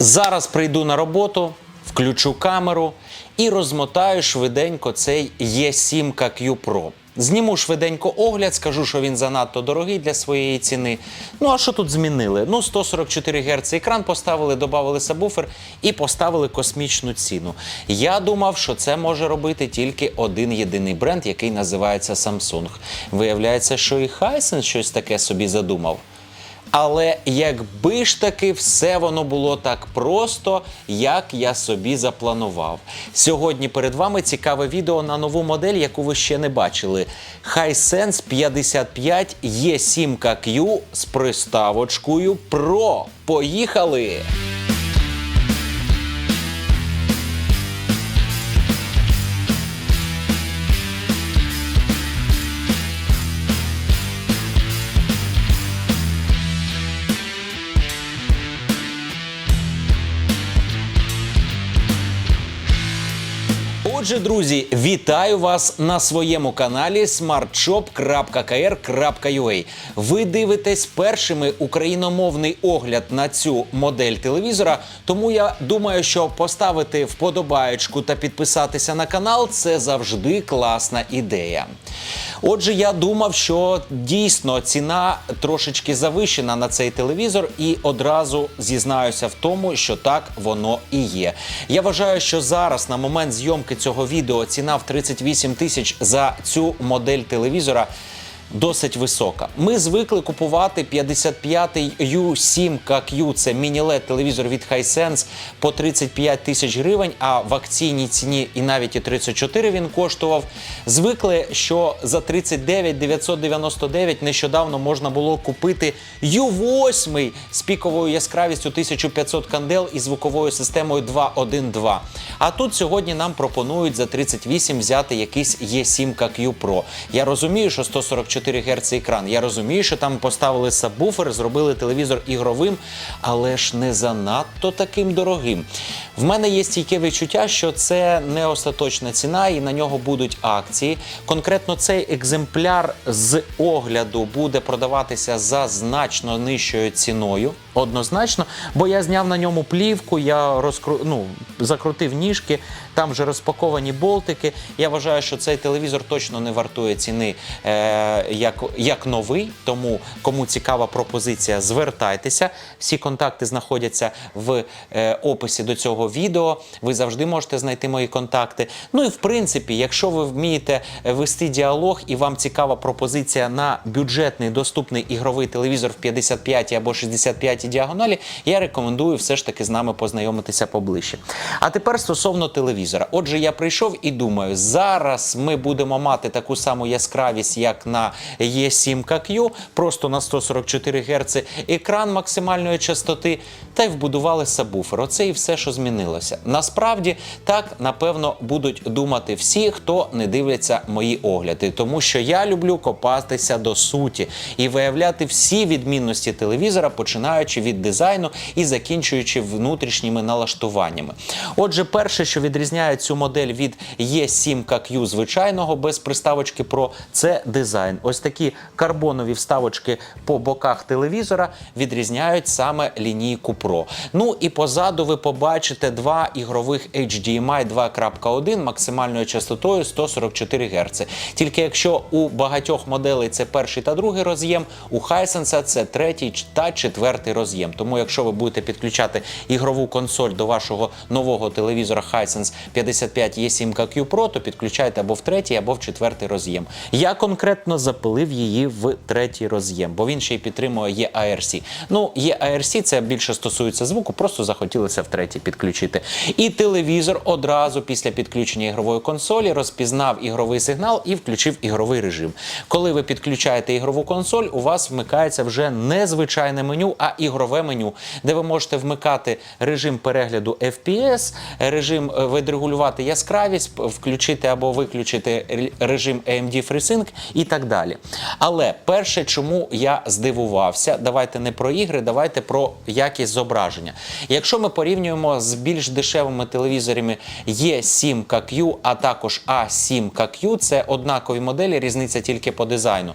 Зараз прийду на роботу, включу камеру і розмотаю швиденько цей E7 Q Pro. Зніму швиденько огляд, скажу, що він занадто дорогий для своєї ціни. Ну а що тут змінили? Ну, 144 Гц екран поставили, додали сабвуфер і поставили космічну ціну. Я думав, що це може робити тільки один єдиний бренд, який називається Samsung. Виявляється, що і Hisense щось таке собі задумав. Але якби ж таки все воно було так просто, як я собі запланував. Сьогодні перед вами цікаве відео на нову модель, яку ви ще не бачили. Hisense 55 E7 Q з приставочкою Pro. Поїхали! Отже, друзі, вітаю вас на своєму каналі smartshop.kr.ua. Ви дивитесь першими україномовний огляд на цю модель телевізора. Тому я думаю, що поставити вподобаєчку та підписатися на канал це завжди класна ідея. Отже, я думав, що дійсно ціна трошечки завищена на цей телевізор, і одразу зізнаюся в тому, що так воно і є. Я вважаю, що зараз на момент зйомки цього відео ціна в 38 тисяч за цю модель телевізора. Досить висока. Ми звикли купувати 55-й U7 KQ, це міні-лед телевізор від Hisense по 35 тисяч гривень, а в акційній ціні і навіть і 34 він коштував. Звикли, що за 39 999 нещодавно можна було купити U8 з піковою яскравістю 1500 кандел і звуковою системою 2.1.2. А тут сьогодні нам пропонують за 38 взяти якийсь E7 KQ Pro. Я розумію, що 144 Гц екран. Я розумію, що там поставили сабвуфер, зробили телевізор ігровим, але ж не занадто таким дорогим. В мене є стійке відчуття, що це не остаточна ціна, і на нього будуть акції. Конкретно цей екземпляр з огляду буде продаватися за значно нижчою ціною. Однозначно, бо я зняв на ньому плівку, я розкру... ну, закрутив ніжки, там вже розпаковані болтики. Я вважаю, що цей телевізор точно не вартує ціни е, як, як новий. Тому кому цікава пропозиція, звертайтеся. Всі контакти знаходяться в е, описі до цього відео. Ви завжди можете знайти мої контакти. Ну і в принципі, якщо ви вмієте вести діалог і вам цікава пропозиція на бюджетний доступний ігровий телевізор в 55 або 65 діагоналі, я рекомендую все ж таки з нами познайомитися поближче. А тепер стосовно телевізора. Отже, я прийшов і думаю, зараз ми будемо мати таку саму яскравість, як на E7 KQ, просто на 144 Гц, екран максимальної частоти, та й вбудували сабвуфер. Оце і все, що змінилося. Насправді так напевно будуть думати всі, хто не дивляться мої огляди, тому що я люблю копатися до суті і виявляти всі відмінності телевізора, починаючи від дизайну і закінчуючи внутрішніми налаштуваннями. Отже, перше, що відрізняє цю модель від E7 KQ звичайного без приставочки Pro, це дизайн. Ось такі карбонові вставочки по боках телевізора відрізняють саме лінійку Pro. Ну і позаду ви побачите два ігрових HDMI 2.1 максимальною частотою 144 Гц. Тільки якщо у багатьох моделей це перший та другий роз'єм, у Hisense це третій та четвертий роз'єм. Тому, якщо ви будете підключати ігрову консоль до вашого нового телевізора Hisense 55 E7 KQ Pro, то підключайте або в третій, або в четвертий роз'єм. Я конкретно запилив її в третій роз'єм, бо він ще й підтримує EARC. Ну, EARC це більше стосується звуку, просто захотілося в третій підключити. І телевізор одразу після підключення ігрової консолі розпізнав ігровий сигнал і включив ігровий режим. Коли ви підключаєте ігрову консоль, у вас вмикається вже не звичайне меню, а ігрове меню, де ви можете вмикати режим перегляду FPS, режим е, відрегулювати яскравість, включити або виключити режим AMD FreeSync і так далі. Але перше, чому я здивувався, давайте не про ігри, давайте про якість зображення. Якщо ми порівнюємо з більш дешевими телевізорами E7 KQ, а також A7 KQ, це однакові моделі, різниця тільки по дизайну.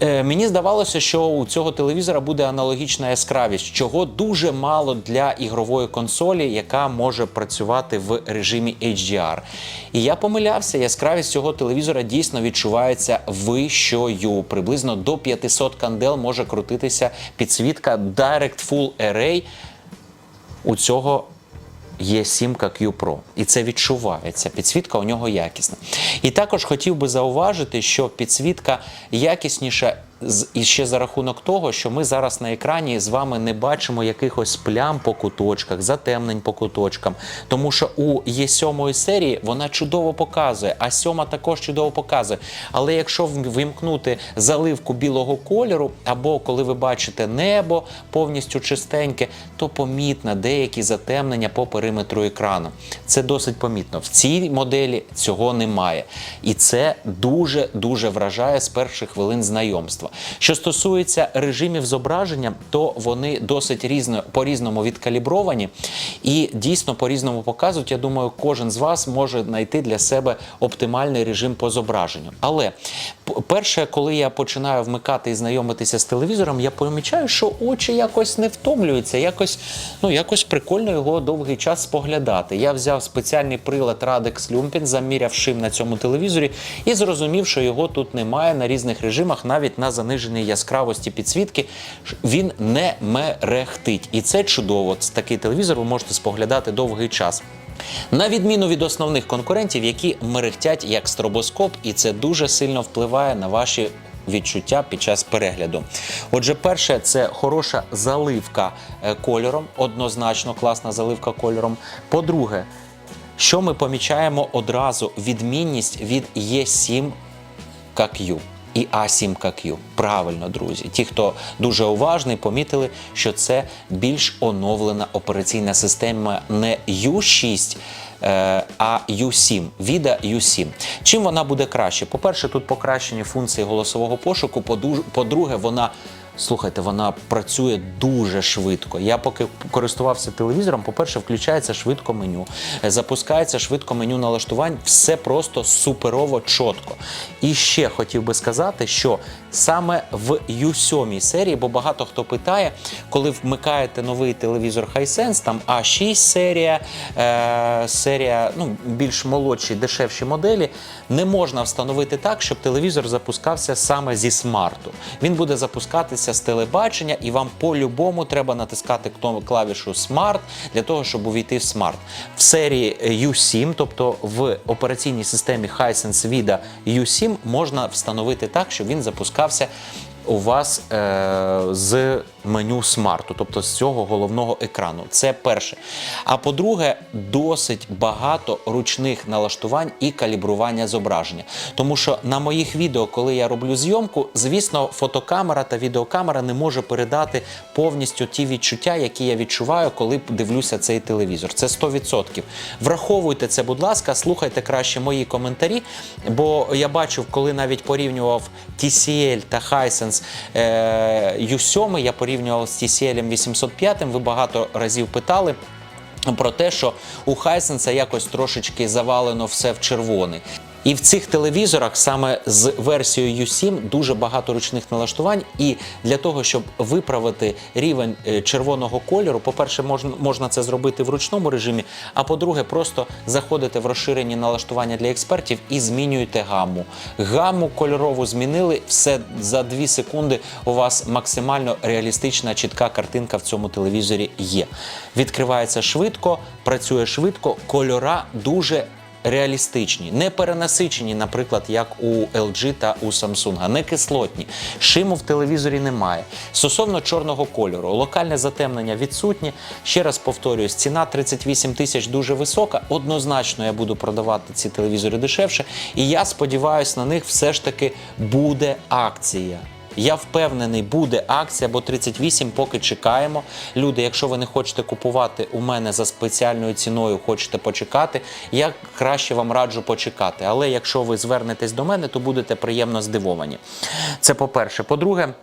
Е, Мені здавалося, що у цього телевізора буде аналогічна яскравість, чого дуже мало для ігрової консолі, яка може працювати в режимі HDR. І я помилявся, яскравість цього телевізора дійсно відчувається вищою. Приблизно до 500 кандел може крутитися підсвітка Direct Full Array у цього є 7 Q Pro. І це відчувається. Підсвітка у нього якісна. І також хотів би зауважити, що підсвітка якісніша і ще за рахунок того, що ми зараз на екрані з вами не бачимо якихось плям по куточках, затемнень по куточкам. Тому що у є сьомої серії вона чудово показує, а сьома також чудово показує. Але якщо вимкнути заливку білого кольору, або коли ви бачите небо повністю чистеньке, то помітно деякі затемнення по периметру екрану. Це досить помітно. В цій моделі цього немає. І це дуже дуже вражає з перших хвилин знайомства. Що стосується режимів зображення, то вони досить різно по-різному відкалібровані і дійсно по-різному показують. Я думаю, кожен з вас може знайти для себе оптимальний режим по зображенню. Але перше, коли я починаю вмикати і знайомитися з телевізором, я помічаю, що очі якось не втомлюються, якось, ну, якось прикольно його довгий час споглядати. Я взяв спеціальний прилад Radix Lumpin, заміряв шим на цьому телевізорі і зрозумів, що його тут немає на різних режимах, навіть на заниженій яскравості підсвітки. Він не мерехтить. І це чудово. Такий телевізор ви можете споглядати довгий час. На відміну від основних конкурентів, які мерехтять як стробоскоп, і це дуже сильно впливає на ваші відчуття під час перегляду. Отже, перше, це хороша заливка е, кольором, однозначно класна заливка кольором. По-друге, що ми помічаємо одразу відмінність від Е7 КQ і А7КQ. Правильно, друзі. Ті, хто дуже уважний, помітили, що це більш оновлена операційна система не U6. е, А U7, віда U7. Чим вона буде краще? По-перше, тут покращені функції голосового пошуку. Поду- По-друге, вона Слухайте, вона працює дуже швидко. Я поки користувався телевізором, по-перше, включається швидко меню, запускається швидко меню налаштувань, все просто суперово чітко. І ще хотів би сказати, що саме в U7 серії, бо багато хто питає, коли вмикаєте новий телевізор Hisense, там А6 серія, е, серія ну, більш молодші, дешевші моделі, не можна встановити так, щоб телевізор запускався саме зі смарту. Він буде запускатися з телебачення, і вам по-любому треба натискати клавішу Smart для того, щоб увійти в Smart. В серії U7, тобто в операційній системі Hisense Vida U7, можна встановити так, щоб він запускався у вас е, з меню смарту, тобто з цього головного екрану. Це перше. А по-друге, досить багато ручних налаштувань і калібрування зображення. Тому що на моїх відео, коли я роблю зйомку, звісно, фотокамера та відеокамера не може передати повністю ті відчуття, які я відчуваю, коли дивлюся цей телевізор. Це 100%. Враховуйте це, будь ласка, слухайте краще мої коментарі, бо я бачив, коли навіть порівнював TCL та Hisense е, U7, я порівнював з TCL 805, ви багато разів питали. Про те, що у Хайсенса якось трошечки завалено все в червоний. І в цих телевізорах саме з версією U7 дуже багато ручних налаштувань. І для того, щоб виправити рівень е, червоного кольору, по-перше, можна, це зробити в ручному режимі. А по-друге, просто заходите в розширені налаштування для експертів і змінюєте гамму. Гамму кольорову змінили, все за 2 секунди у вас максимально реалістична, чітка картинка в цьому телевізорі є. Відкривається швидко, працює швидко, кольора дуже реалістичні, не перенасичені, наприклад, як у LG та у Samsung, не кислотні. Шиму в телевізорі немає. Стосовно чорного кольору, локальне затемнення відсутнє. Ще раз повторюсь, ціна 38 тисяч дуже висока. Однозначно я буду продавати ці телевізори дешевше. І я сподіваюся, на них все ж таки буде акція. Я впевнений, буде акція, бо 38 поки чекаємо. Люди, якщо ви не хочете купувати у мене за спеціальною ціною, хочете почекати, я краще вам раджу почекати. Але якщо ви звернетесь до мене, то будете приємно здивовані. Це по-перше. По-друге,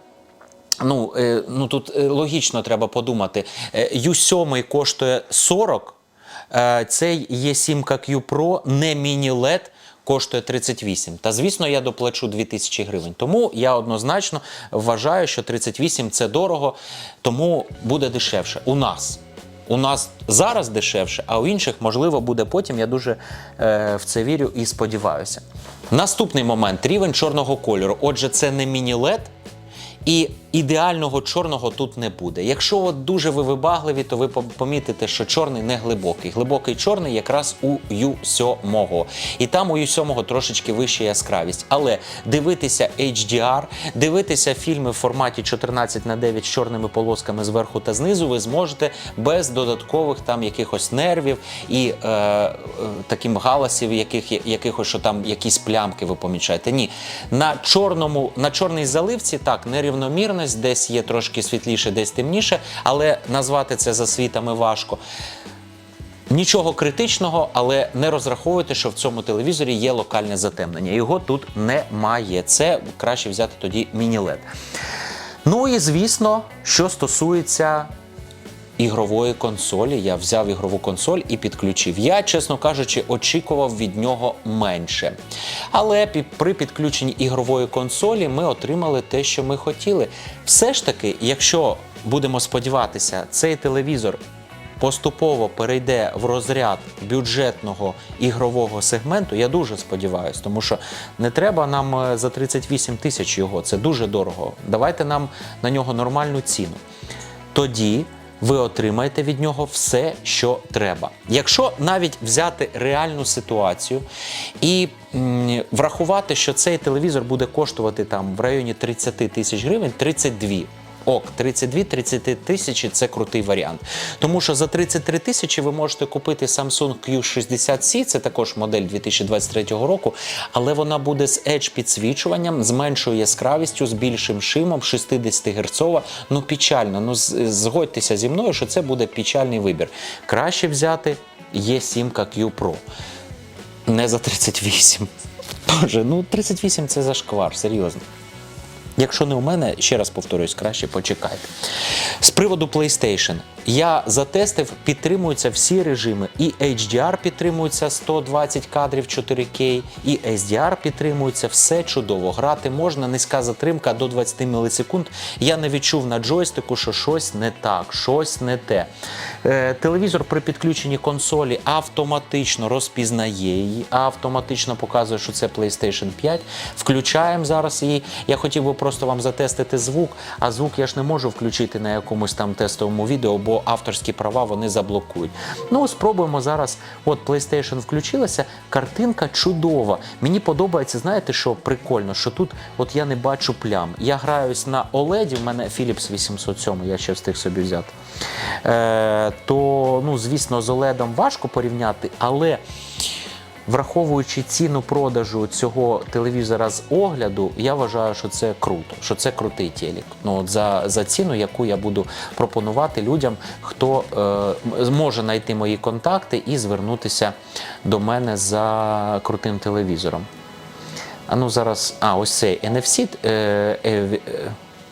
Ну, е, ну тут е, логічно треба подумати. Е, U7 коштує 40, е, цей Е7 Q Pro не міні-LED коштує 38. Та звісно, я доплачу 2000 гривень. Тому я однозначно вважаю, що 38 це дорого, тому буде дешевше у нас. У нас зараз дешевше, а у інших, можливо, буде потім. Я дуже е, в це вірю і сподіваюся. Наступний момент рівень чорного кольору. Отже, це не міні-лед, і ідеального чорного тут не буде. Якщо от дуже ви вибагливі, то ви помітите, що чорний не глибокий. Глибокий чорний якраз у U7. І там у U7 трошечки вища яскравість. Але дивитися HDR, дивитися фільми в форматі 14 на 9 з чорними полосками зверху та знизу, ви зможете без додаткових там якихось нервів і е, е, таким галасів, яких, якихось, що там якісь плямки ви помічаєте. Ні. На чорному, на чорній заливці так, нерівномірність, десь є трошки світліше, десь темніше, але назвати це засвітами важко. Нічого критичного, але не розраховуйте, що в цьому телевізорі є локальне затемнення. Його тут немає. Це краще взяти тоді міні-лед. Ну і звісно, що стосується ігрової консолі. Я взяв ігрову консоль і підключив. Я, чесно кажучи, очікував від нього менше. Але при підключенні ігрової консолі ми отримали те, що ми хотіли. Все ж таки, якщо будемо сподіватися, цей телевізор. Поступово перейде в розряд бюджетного ігрового сегменту. Я дуже сподіваюся, тому що не треба нам е, за 38 тисяч його. Це дуже дорого. Давайте нам на нього нормальну ціну тоді ви отримаєте від нього все, що треба. Якщо навіть взяти реальну ситуацію і врахувати, що цей телевізор буде коштувати там в районі 30 тисяч гривень, 32. Ок, 32-33 тисячі це крутий варіант. Тому що за 33 тисячі ви можете купити Samsung Q60C, це також модель 2023 року, але вона буде з Edge підсвічуванням, з меншою яскравістю, з більшим шимом, 60 герцова. Ну печально. Ну згодьтеся зі мною, що це буде печальний вибір. Краще взяти E7 Q Pro. Не за 38. Боже, ну 38 це зашквар, серйозно. Якщо не у мене, ще раз повторюсь, краще почекайте. З приводу PlayStation. Я затестив, підтримуються всі режими. І HDR підтримується 120 кадрів 4К, і SDR підтримується, все чудово. Грати можна, низька затримка до 20 мілісекунд. Я не відчув на джойстику, що щось не так, щось не те. Е, телевізор при підключенні консолі автоматично розпізнає її, автоматично показує, що це PlayStation 5. Включаємо зараз її. Я хотів би просто вам затестити звук, а звук я ж не можу включити на якомусь там тестовому відео, бо авторські права вони заблокують. Ну, спробуємо зараз. От PlayStation включилася, картинка чудова. Мені подобається, знаєте, що прикольно, що тут от я не бачу плям. Я граюсь на OLED, в мене Philips 807, я ще встиг собі взяти. Е, то, ну, звісно, з OLED важко порівняти, але. Враховуючи ціну продажу цього телевізора з огляду, я вважаю, що це круто, що це крутий телек. Ну от за, за ціну, яку я буду пропонувати людям, хто е, зможе знайти мої контакти і звернутися до мене за крутим телевізором. А ну зараз, а ось цей NFC. Е, е,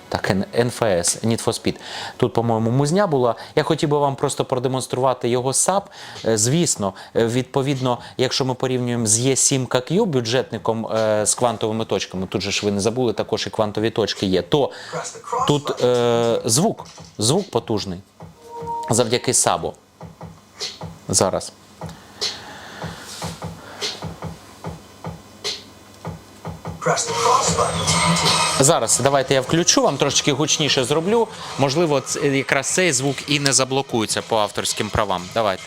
так, Н- NFS, Need for Speed. Тут, по-моєму, музня була. Я хотів би вам просто продемонструвати його САП. Е, Звісно, е, відповідно, якщо ми порівнюємо з E7KQ, бюджетником е, з квантовими точками, тут же ж ви не забули, також і квантові точки є, то тут е, звук, звук потужний завдяки САБу. Зараз. Press the cross button. Зараз давайте я включу, вам трошки гучніше зроблю. Можливо, якраз цей звук і не заблокується по авторським правам. Давайте.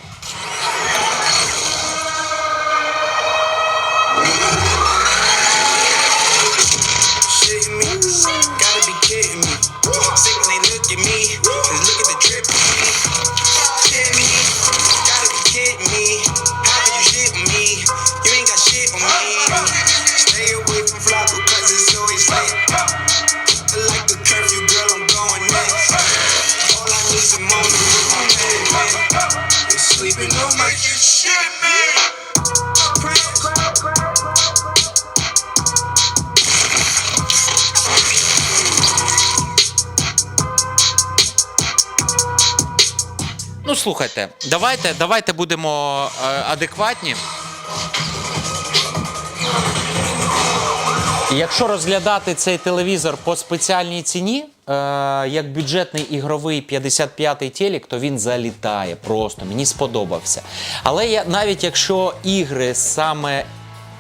Слухайте, давайте, давайте будемо е, адекватні. Якщо розглядати цей телевізор по спеціальній ціні, е, як бюджетний ігровий 55-й телек, то він залітає просто. Мені сподобався. Але я, навіть якщо ігри саме.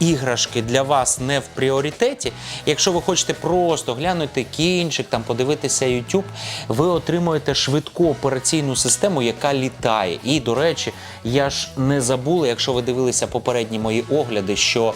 Іграшки для вас не в пріоритеті. Якщо ви хочете просто глянути кінчик, там подивитися YouTube, ви отримуєте швидку операційну систему, яка літає. І, до речі, я ж не забула, якщо ви дивилися попередні мої огляди, що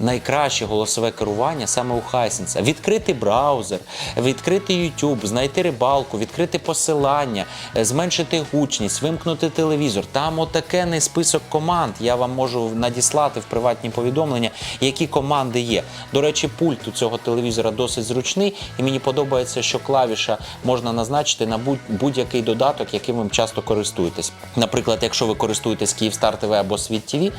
найкраще голосове керування саме у Hisense. Відкрити браузер, відкрити YouTube, знайти рибалку, відкрити посилання, е, зменшити гучність, вимкнути телевізор. Там отакений список команд. Я вам можу надіслати в приватні повідомлення, які команди є. До речі, пульт у цього телевізора досить зручний, і мені подобається, що клавіша можна назначити на будь- будь-який додаток, яким ви часто користуєтесь. Наприклад, якщо ви користуєтесь Київстар ТВ або Світ ТВ,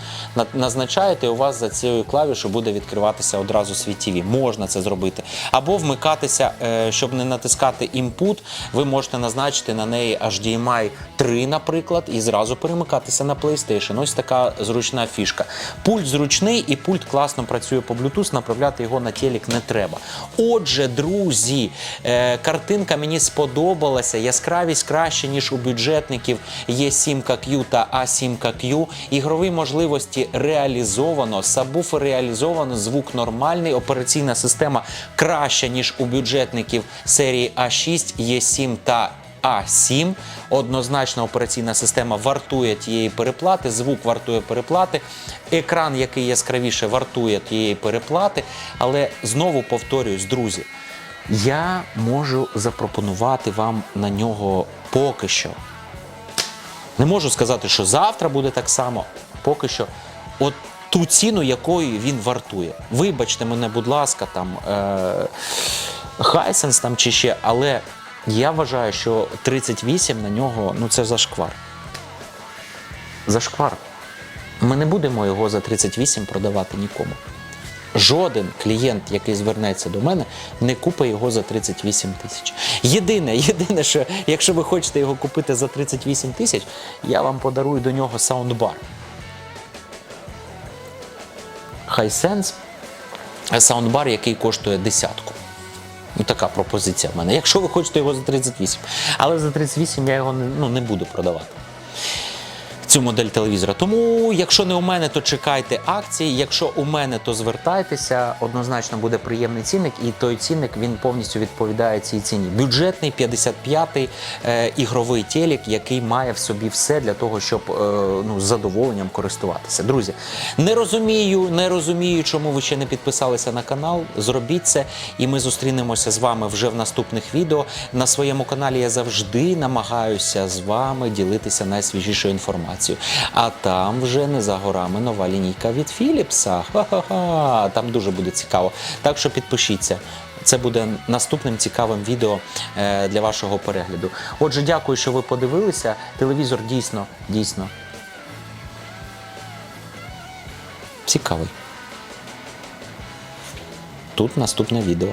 назначаєте, у вас за цією клавішою буде відкриватися одразу Світ ТВ. Можна це зробити. Або вмикатися, е, щоб не натискати імпут, ви можете назначити на неї HDMI 3, наприклад, і зразу перемикатися на PlayStation. Ось така зручна фішка. Пульт зручний і пульт класно працює по Bluetooth, направляти його на телек не треба. Отже, друзі, е, картинка мені сподобалася. Яскравість краще, ніж у бюджетників Є7Q та А7Q. Ігрові можливості реалізовано, сабвуфер реалізовано, звук нормальний, операційна система краща, ніж у бюджетників серії А6, Є7 та а7. Однозначно операційна система вартує тієї переплати, звук вартує переплати, екран, який яскравіше, вартує тієї переплати. Але знову повторююсь, друзі, я можу запропонувати вам на нього поки що. Не можу сказати, що завтра буде так само. Поки що, от ту ціну, якою він вартує. Вибачте мене, будь ласка, там е- Hisense там чи ще, але я вважаю, що 38 на нього ну це зашквар. Зашквар. Ми не будемо його за 38 продавати нікому. Жоден клієнт, який звернеться до мене, не купить його за 38 тисяч. Єдине, єдине, що якщо ви хочете його купити за 38 тисяч, я вам подарую до нього саундбар. Hisense саундбар, який коштує десятку. Ну, така пропозиція в мене. Якщо ви хочете його за 38. Але за 38 я його не, ну, не буду продавати. Цю модель телевізора. Тому, якщо не у мене, то чекайте акції. Якщо у мене, то звертайтеся. Однозначно буде приємний цінник, і той цінник він повністю відповідає цій ціні. Бюджетний 55-й е, ігровий телек, який має в собі все для того, щоб е, ну, з задоволенням користуватися. Друзі, не розумію, не розумію, чому ви ще не підписалися на канал. Зробіть це, і ми зустрінемося з вами вже в наступних відео. На своєму каналі я завжди намагаюся з вами ділитися найсвіжішою інформацією. А там вже не за горами нова лінійка від Філіпса. Ха-ха-ха. Там дуже буде цікаво. Так що підпишіться. Це буде наступним цікавим відео е, для вашого перегляду. Отже, дякую, що ви подивилися. Телевізор дійсно, дійсно цікавий. Тут наступне відео.